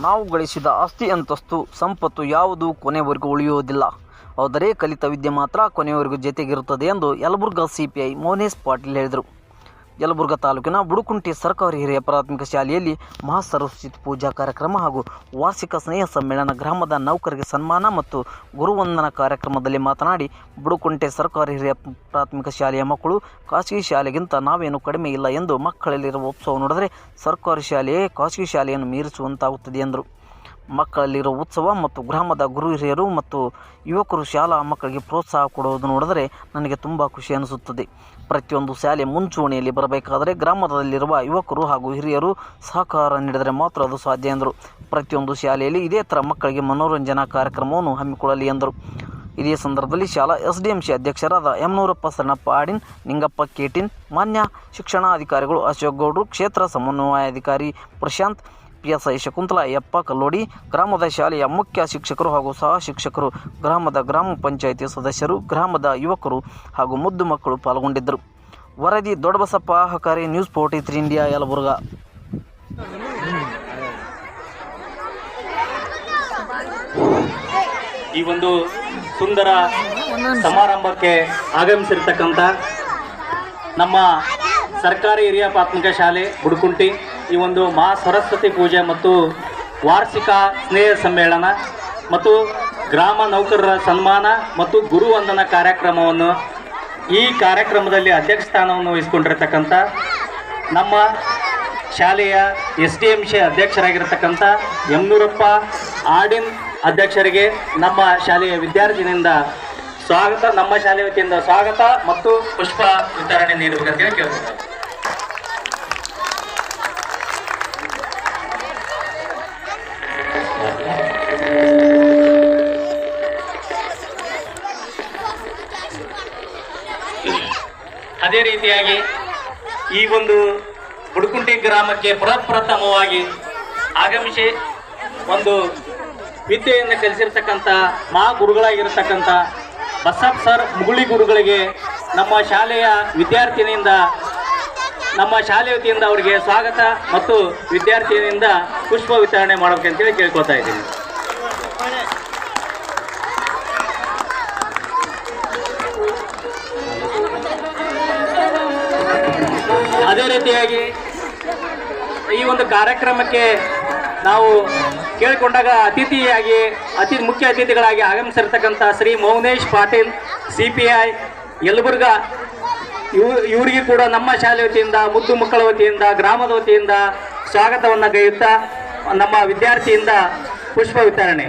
ನಾವು ಗಳಿಸಿದ ಆಸ್ತಿ ಅಂತಸ್ತು, ಸಂಪತ್ತು ಯಾವುದೂ ಕೊನೆವರೆಗೂ ಉಳಿಯುವುದಿಲ್ಲ. ಆದರೆ ಕಲಿತ ವಿದ್ಯೆ ಮಾತ್ರ ಕೊನೆಯವರೆಗೂ ಜೊತೆಗಿರುತ್ತದೆ ಎಂದು ಯಲಬುರ್ಗಾ ಸಿಪಿಐ ಮೋನೇಶ್ ಪಾಟೀಲ್ ಹೇಳಿದರು. ಯಲಬುರ್ಗಾ ತಾಲೂಕಿನ ಬುಡುಕುಂಟಿ ಸರ್ಕಾರಿ ಹಿರಿಯ ಪ್ರಾಥಮಿಕ ಶಾಲೆಯಲ್ಲಿ ಮಹಾಸರಸ್ವತಿ ಪೂಜಾ ಕಾರ್ಯಕ್ರಮ ಹಾಗೂ ವಾರ್ಷಿಕ ಸ್ನೇಹ ಸಮ್ಮೇಳನ ಗ್ರಾಮದ ನೌಕರಿಗೆ ಸನ್ಮಾನ ಮತ್ತು ಗುರುವಂದನಾ ಕಾರ್ಯಕ್ರಮದಲ್ಲಿ ಮಾತನಾಡಿ, ಬುಡುಕುಂಟೆ ಸರ್ಕಾರಿ ಹಿರಿಯ ಪ್ರಾಥಮಿಕ ಶಾಲೆಯ ಮಕ್ಕಳು ಖಾಸಗಿ ಶಾಲೆಗಿಂತ ನಾವೇನು ಕಡಿಮೆ ಇಲ್ಲ ಎಂದು ಮಕ್ಕಳಲ್ಲಿರುವ ಉತ್ಸವ ನೋಡಿದರೆ ಸರ್ಕಾರಿ ಶಾಲೆಯೇ ಖಾಸಗಿ ಶಾಲೆಯನ್ನು ಮೀರಿಸುವಂತಾಗುತ್ತದೆ ಎಂದರು. ಮಕ್ಕಳಲ್ಲಿರೋ ಉತ್ಸವ ಮತ್ತು ಗ್ರಾಮದ ಗುರು ಹಿರಿಯರು ಮತ್ತು ಯುವಕರು ಶಾಲಾ ಮಕ್ಕಳಿಗೆ ಪ್ರೋತ್ಸಾಹ ಕೊಡುವುದು ನೋಡಿದರೆ ನನಗೆ ತುಂಬ ಖುಷಿ ಅನಿಸುತ್ತದೆ. ಪ್ರತಿಯೊಂದು ಶಾಲೆ ಮುಂಚೂಣಿಯಲ್ಲಿ ಬರಬೇಕಾದರೆ ಗ್ರಾಮದಲ್ಲಿರುವ ಯುವಕರು ಹಾಗೂ ಹಿರಿಯರು ಸಹಕಾರ ನೀಡಿದರೆ ಮಾತ್ರ ಅದು ಸಾಧ್ಯ ಎಂದರು. ಪ್ರತಿಯೊಂದು ಶಾಲೆಯಲ್ಲಿ ಇದೇ ಥರ ಮಕ್ಕಳಿಗೆ ಮನೋರಂಜನಾ ಕಾರ್ಯಕ್ರಮವನ್ನು ಹಮ್ಮಿಕೊಳ್ಳಲಿ ಎಂದರು. ಇದೇ ಸಂದರ್ಭದಲ್ಲಿ ಶಾಲಾ ಎಸ್ ಡಿ ಎಂ ಸಿ ಅಧ್ಯಕ್ಷರಾದ ಯಮನೂರಪ್ಪ ಸಣ್ಣಪ್ಪ ಆಡಿನ್, ನಿಂಗಪ್ಪ ಕೇಟಿನ್, ಮಾನ್ಯ ಶಿಕ್ಷಣಾಧಿಕಾರಿಗಳು ಅಶೋಕ್ ಗೌಡರು, ಕ್ಷೇತ್ರ ಸಮನ್ವಯಾಧಿಕಾರಿ Prashant P S I Shakuntala Ayyappa Kallodi, ಗ್ರಾಮದ ಶಾಲೆಯ ಮುಖ್ಯ ಶಿಕ್ಷಕರು ಹಾಗೂ ಸಹ ಶಿಕ್ಷಕರು, ಗ್ರಾಮದ ಗ್ರಾಮ ಪಂಚಾಯಿತಿ ಸದಸ್ಯರು, ಗ್ರಾಮದ ಯುವಕರು ಹಾಗೂ ಮುದ್ದು ಮಕ್ಕಳು ಪಾಲ್ಗೊಂಡಿದ್ದರು. ವರದಿ Doddabasappa Hakari news forty three India, Yelburga. ಈ ಒಂದು ಸುಂದರ ಸಮಾರಂಭಕ್ಕೆ ಆಗಮಿಸಿರ್ತಕ್ಕಂಥ ನಮ್ಮ ಸರ್ಕಾರಿ ಹಿರಿಯ ಪ್ರಾಥಮಿಕ ಶಾಲೆ ಬುಡುಕುಂಟಿ ಈ ಒಂದು ಮಹಾ ಸರಸ್ವತಿ ಪೂಜೆ ಮತ್ತು ವಾರ್ಷಿಕ ಸ್ನೇಹ ಸಮ್ಮೇಳನ ಮತ್ತು ಗ್ರಾಮ ನೌಕರರ ಸನ್ಮಾನ ಮತ್ತು ಗುರುವಂದನಾ ಕಾರ್ಯಕ್ರಮವನ್ನು ಈ ಕಾರ್ಯಕ್ರಮದಲ್ಲಿ ಅಧ್ಯಕ್ಷ ಸ್ಥಾನವನ್ನು ವಹಿಸ್ಕೊಂಡಿರ್ತಕ್ಕಂಥ ನಮ್ಮ ಶಾಲೆಯ ಎಸ್ ಡಿ ಎಂ ಸಿ ಅಧ್ಯಕ್ಷರಾಗಿರ್ತಕ್ಕಂಥ ಯಮನೂರಪ್ಪ ಆಡಿನ್ ಅಧ್ಯಕ್ಷರಿಗೆ ನಮ್ಮ ಶಾಲೆಯ ವಿದ್ಯಾರ್ಥಿನಿಂದ ಸ್ವಾಗತ, ನಮ್ಮ ಶಾಲೆ ವತಿಯಿಂದ ಸ್ವಾಗತ ಮತ್ತು ಪುಷ್ಪ ವಿತರಣೆ ನೀಡಬೇಕಂತ ಹೇಳಿ ಕೇಳ್ತಾರೆ ಅದೇ ರೀತಿಯಾಗಿ ಈ ಒಂದು ಬುಡಕುಂಟಿ ಗ್ರಾಮಕ್ಕೆ ಪ್ರಪ್ರಥಮವಾಗಿ ಆಗಮಿಸಿ ಒಂದು ವಿದ್ಯೆಯನ್ನು ಕಲಿಸಿರ್ತಕ್ಕಂಥ ಮಾ ಗುರುಗಳಾಗಿರ್ತಕ್ಕಂಥ ಬಸಪ್ ಸರ್ ಮುಗುಳಿ ಗುರುಗಳಿಗೆ ನಮ್ಮ ಶಾಲೆಯ ವಿದ್ಯಾರ್ಥಿನಿಯಿಂದ ನಮ್ಮ ಶಾಲೆ ವತಿಯಿಂದ ಅವರಿಗೆ ಸ್ವಾಗತ ಮತ್ತು ವಿದ್ಯಾರ್ಥಿನಿಯಿಂದ ಪುಷ್ಪ ವಿತರಣೆ ಮಾಡಬೇಕಂತೇಳಿ ಕೇಳ್ಕೊತಾ ಇದ್ದೀನಿ. ಅದೇ ರೀತಿಯಾಗಿ ಈ ಒಂದು ಕಾರ್ಯಕ್ರಮಕ್ಕೆ ನಾವು ಕೇಳಿಕೊಂಡಾಗ ಅತಿಥಿಯಾಗಿ, ಅತಿ ಮುಖ್ಯ ಅತಿಥಿಗಳಾಗಿ ಆಗಮಿಸಿರ್ತಕ್ಕಂಥ Shri Mounesh Patil C P I Yelburga, ಇವ್, ಇವರಿಗೆ ಕೂಡ ನಮ್ಮ ಶಾಲೆ ವತಿಯಿಂದ, ಮುದ್ದು ಮಕ್ಕಳ ವತಿಯಿಂದ, ಗ್ರಾಮದ ವತಿಯಿಂದ ಸ್ವಾಗತವನ್ನು ಗೈಯುತ್ತಾ ನಮ್ಮ ವಿದ್ಯಾರ್ಥಿಯಿಂದ ಪುಷ್ಪ ವಿತರಣೆ.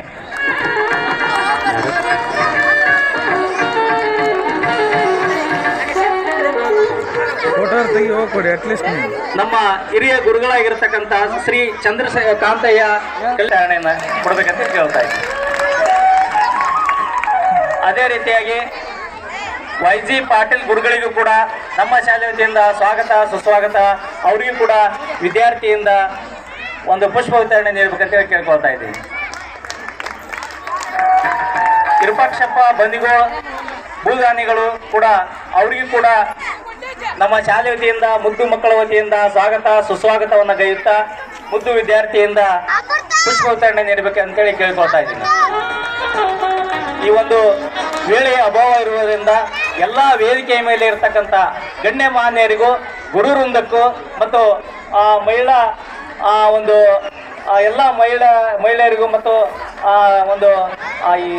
ಅಟ್ಲೀಸ್ಟ್ ನಮ್ಮ ಹಿರಿಯ ಗುರುಗಳಾಗಿರ್ತಕ್ಕಂಥ ಶ್ರೀ ಚಂದ್ರ ಕಾಂತಯ್ಯ ಕಲ್ಯಾಣೆಯನ್ನ ಕೊಡ್ಬೇಕಂತ ಕೇಳ್ತಾ ಇದ್ದೀನಿ. ಅದೇ ರೀತಿಯಾಗಿ ವೈ ಜಿ ಪಾಟೀಲ್ ಗುರುಗಳಿಗೂ ಕೂಡ ನಮ್ಮ ಶಾಲೆ ವತಿಯಿಂದ ಸ್ವಾಗತ, ಸುಸ್ವಾಗತ. ಅವರಿಗೂ ಕೂಡ ವಿದ್ಯಾರ್ಥಿಯಿಂದ ಒಂದು ಪುಷ್ಪ ವಿತರಣೆ ನೀಡಬೇಕಂತ ಹೇಳಿ ಕೇಳ್ಕೊಳ್ತಾ ಇದ್ದೀನಿ. ವಿರೂಪಾಕ್ಷಪ್ಪ ಬಂದಿಗೋ ಭೂದಾನಿಗಳು ಕೂಡ, ಅವರಿಗೂ ಕೂಡ ನಮ್ಮ ಶಾಲೆ ವತಿಯಿಂದ ಮುದ್ದು ಮಕ್ಕಳ ವತಿಯಿಂದ ಸ್ವಾಗತ ಸುಸ್ವಾಗತವನ್ನು ಗೈಯುತ್ತಾ ಮುದ್ದು ವಿದ್ಯಾರ್ಥಿಯಿಂದ ಪುಷ್ಪ ವಿತರಣೆ ನೀಡಬೇಕು ಅಂತೇಳಿ ಕೇಳ್ಕೊಳ್ತಾ ಇದ್ದೀನಿ. ಈ ಒಂದು ವೇಳೆಯ ಅಭಾವ ಇರುವುದರಿಂದ ಎಲ್ಲ ವೇದಿಕೆಯ ಮೇಲೆ ಇರತಕ್ಕಂಥ ಗಣ್ಯ ಮಾನ್ಯರಿಗೂ ವೃಂದಕ್ಕೂ ಮತ್ತು ಆ, ಮಹಿಳಾ ಆ, ಒಂದು ಎಲ್ಲ ಮಹಿಳಾ ಮಹಿಳೆಯರಿಗೂ ಮತ್ತು ಆ, ಒಂದು ಈ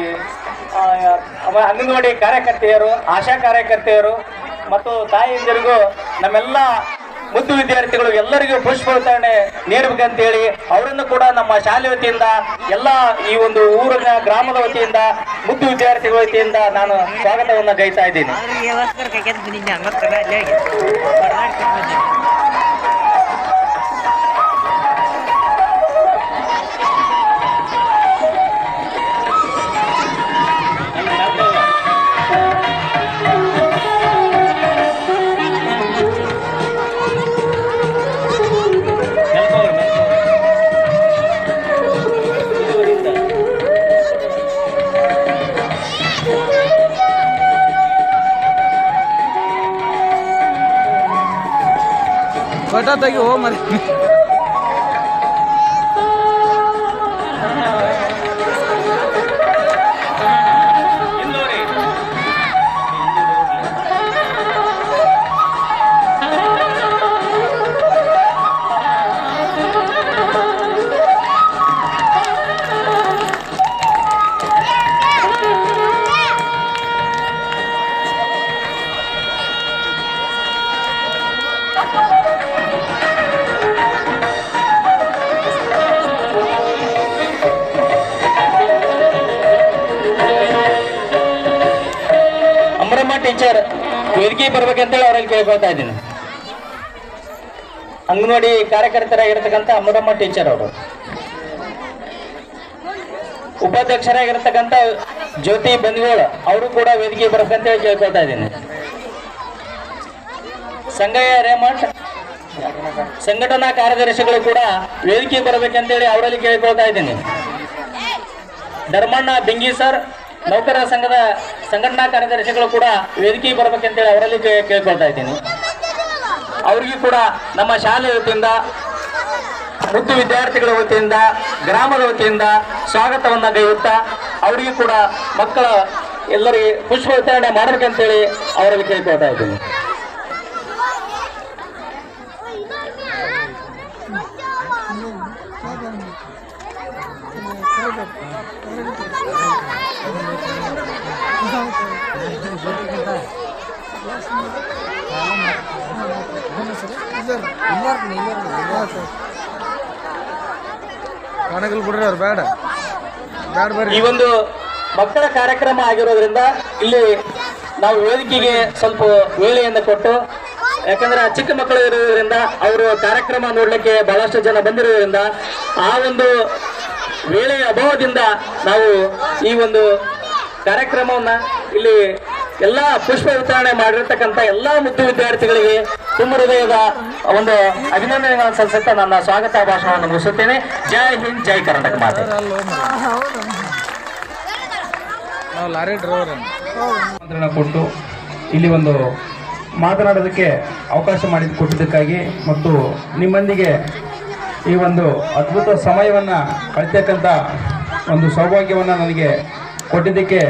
ಅಂಗನವಾಡಿ ಕಾರ್ಯಕರ್ತೆಯರು ಆಶಾ ಕಾರ್ಯಕರ್ತೆಯರು ಮತ್ತು ತಾಯಿಯಂದಿರಿಗೂ ನಮ್ಮೆಲ್ಲ ಮುದ್ದು ವಿದ್ಯಾರ್ಥಿಗಳು ಎಲ್ಲರಿಗೂ ಪುಷ್ಪ ವಿತರಣೆ ನೀಡಬೇಕಂತೇಳಿ ಅವರನ್ನು ಕೂಡ ನಮ್ಮ ಶಾಲೆ ವತಿಯಿಂದ, ಎಲ್ಲ ಈ ಒಂದು ಊರಿನ ಗ್ರಾಮದ ವತಿಯಿಂದ, ಮುದ್ದು ವಿದ್ಯಾರ್ಥಿಗಳ ವತಿಯಿಂದ ನಾನು ಸ್ವಾಗತವನ್ನು ಗೈತಾ ಇದ್ದೀನಿ. ವ್ಯವಸ್ಥೆ ಕೈಗೆ ಟೀಚರ್ ವೇದಿಕೆ ಬರ್ಬೇಕಂತೇಳಿ ಅವರಲ್ಲಿ ಕೇಳ್ಕೊಳ್ತಾ ಇದ್ದೀನಿ. ಅಂಗನವಾಡಿ ಕಾರ್ಯಕರ್ತರಾಗಿರ್ತಕ್ಕಂಥ ಅಮರಮ್ಮ ಟೀಚರ್ ಅವರು. ಉಪಾಧ್ಯಕ್ಷರಾಗಿರ್ತಕ್ಕಂಥ ಜ್ಯೋತಿ ಬಂದಿಗೋಳ ಅವರು ಕೂಡ ವೇದಿಕೆ ಬರ್ಬೇಕಂತೇಳಿ ಕೇಳ್ಕೊಳ್ತಾ ಇದ್ದೀನಿ. ಸಂಗಯ್ಯ ರೇಮಠ್ ಸಂಘಟನಾ ಕಾರ್ಯದರ್ಶಿಗಳು ಕೂಡ ವೇದಿಕೆ ಬರಬೇಕಂತೇಳಿ ಅವರಲ್ಲಿ ಕೇಳ್ಕೊಳ್ತಾ ಇದ್ದೀನಿ. ಧರ್ಮಣ್ಣ ಬಿಂಗಿ ಸರ್, ನೌಕರರ ಸಂಘದ ಸಂಘಟನಾ ಕಾರ್ಯದರ್ಶಿಗಳು ಕೂಡ ವೇದಿಕೆಗೆ ಬರ್ಬೇಕಂತೇಳಿ ಅವರಲ್ಲಿ ಕೇಳ್ಕೊಳ್ತಾ ಇದ್ದೀನಿ. ಅವರಿಗೂ ಕೂಡ ನಮ್ಮ ಶಾಲೆ ವತಿಯಿಂದ ಮುದ್ದು ವಿದ್ಯಾರ್ಥಿಗಳ ವತಿಯಿಂದ, ಗ್ರಾಮದ ವತಿಯಿಂದ ಸ್ವಾಗತವನ್ನ ಗೈಯುತ್ತಾ ಅವರಿಗೂ ಕೂಡ ಮಕ್ಕಳ ಎಲ್ಲರಿಗೆ ಪುಷ್ಪ ವಿತರಣೆ ಮಾಡಬೇಕಂತೇಳಿ ಅವರಲ್ಲಿ ಕೇಳ್ಕೊಳ್ತಾ ಇದ್ದೀನಿ. ಈ ಒಂದು ಮಕ್ಕಳ ಕಾರ್ಯಕ್ರಮ ಆಗಿರೋದ್ರಿಂದ ಇಲ್ಲಿ ನಾವು ವೇದಿಕೆಗೆ ಸ್ವಲ್ಪ ವೇಳೆಯನ್ನು ಕೊಟ್ಟು, ಯಾಕಂದ್ರೆ ಚಿಕ್ಕ ಮಕ್ಕಳು ಇರೋದ್ರಿಂದ ಅವರು ಕಾರ್ಯಕ್ರಮ ನೋಡ್ಲಿಕ್ಕೆ ಬಹಳಷ್ಟು ಜನ ಬಂದಿರೋದ್ರಿಂದ ಆ ಒಂದು ವೇಳೆಯ ಅಭಾವದಿಂದ ನಾವು ಈ ಒಂದು ಕಾರ್ಯಕ್ರಮವನ್ನ ಇಲ್ಲಿ ಎಲ್ಲ ಪುಷ್ಪ ವಿತರಣೆ ಮಾಡಿರ್ತಕ್ಕಂಥ ಎಲ್ಲ ಮುದ್ದು ವಿದ್ಯಾರ್ಥಿಗಳಿಗೆ ತುಂಬ ಹೃದಯದ ಒಂದು ಅಭಿನಂದನೆಗಳನ್ನು ಸಲ್ಲಿಸುತ್ತಾ ನನ್ನ ಸ್ವಾಗತ ಭಾಷಣವನ್ನು ಮುಗಿಸುತ್ತೇನೆ. ಜೈ ಹಿಂದ್ ಜೈ ಕರ್ನಾಟಕ ಮಾತೆ. ಕೊಟ್ಟು ಇಲ್ಲಿ ಒಂದು ಮಾತನಾಡೋದಕ್ಕೆ ಅವಕಾಶ ಮಾಡಿ ಕೊಟ್ಟಿದ್ದಕ್ಕಾಗಿ ಮತ್ತು ನಿಮ್ಮೊಂದಿಗೆ ಈ ಒಂದು ಅದ್ಭುತ ಸಮಯವನ್ನು ಕಳಿತಕ್ಕಂಥ ಒಂದು ಸೌಭಾಗ್ಯವನ್ನು ನನಗೆ ಕೊಟ್ಟಿದ್ದಕ್ಕೆ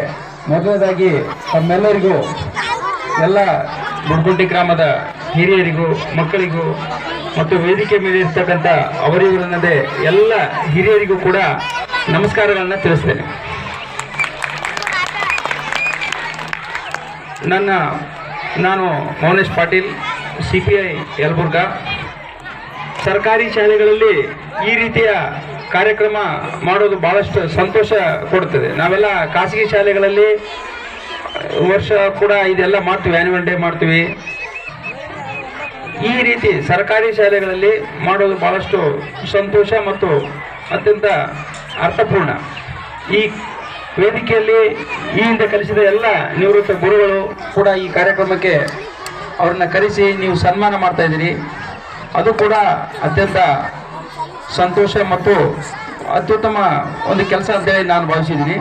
ಮೊದಲನೇದಾಗಿ ತಮ್ಮೆಲ್ಲರಿಗೂ, ಎಲ್ಲ ಬುಡ್ಗುಂಟಿ ಗ್ರಾಮದ ಹಿರಿಯರಿಗೂ, ಮಕ್ಕಳಿಗೂ ಮತ್ತು ವೇದಿಕೆ ಮೇಲೆ ಇರ್ತಕ್ಕಂಥ ಅವರಿವರನ್ನದೇ ಎಲ್ಲ ಹಿರಿಯರಿಗೂ ಕೂಡ ನಮಸ್ಕಾರಗಳನ್ನು ತಿಳಿಸ್ತೇನೆ. ನನ್ನ, ನಾನು Mounesh Patil, C P I Yelburga. ಸರ್ಕಾರಿ ಶಾಲೆಗಳಲ್ಲಿ ಈ ರೀತಿಯ ಕಾರ್ಯಕ್ರಮ ಮಾಡೋದು ಭಾಳಷ್ಟು ಸಂತೋಷ ಕೊಡ್ತದೆ. ನಾವೆಲ್ಲ ಖಾಸಗಿ ಶಾಲೆಗಳಲ್ಲಿ ವರ್ಷ ಕೂಡ ಇದೆಲ್ಲ ಮಾಡ್ತೀವಿ ಆ್ಯನ್ಯುವಲ್ ಡೇ ಮಾಡ್ತೀವಿ. ಈ ರೀತಿ ಸರ್ಕಾರಿ ಶಾಲೆಗಳಲ್ಲಿ ಮಾಡೋದು ಭಾಳಷ್ಟು ಸಂತೋಷ ಮತ್ತು ಅತ್ಯಂತ ಅರ್ಥಪೂರ್ಣ. ಈ ವೇದಿಕೆಯಲ್ಲಿ ಈ ಹಿಂದೆ ಕಲಿಸಿದ ಎಲ್ಲ ನಿವೃತ್ತ ಗುರುಗಳು ಕೂಡ ಈ ಕಾರ್ಯಕ್ರಮಕ್ಕೆ ಅವ್ರನ್ನ ಕರೆಸಿ ನೀವು ಸನ್ಮಾನ ಮಾಡ್ತಾ ಇದ್ದೀರಿ. ಅದು ಕೂಡ ಅತ್ಯಂತ ಸಂತೋಷ ಮತ್ತು ಅತ್ಯುತ್ತಮ ಒಂದು ಕೆಲಸ ಅಂತೇಳಿ ನಾನು ಭಾವಿಸಿದ್ದೀನಿ.